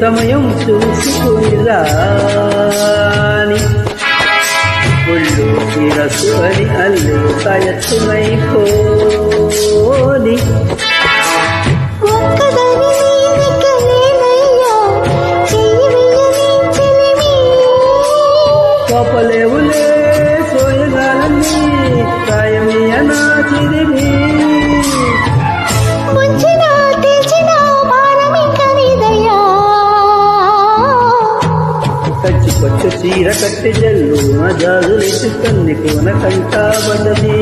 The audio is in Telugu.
సమయం చూసుకుని ఒళ్ళు తిరసు అని అల్లు కయత్తునైపోని ఒక్కదాని కోపలేవులే సోయగాలని సాయమియనా చిరిమి కచ్చి కొచ్చు చీర కట్టి జల్లు మజాజులెట్టు కన్ని కోన కంటాబడ్డది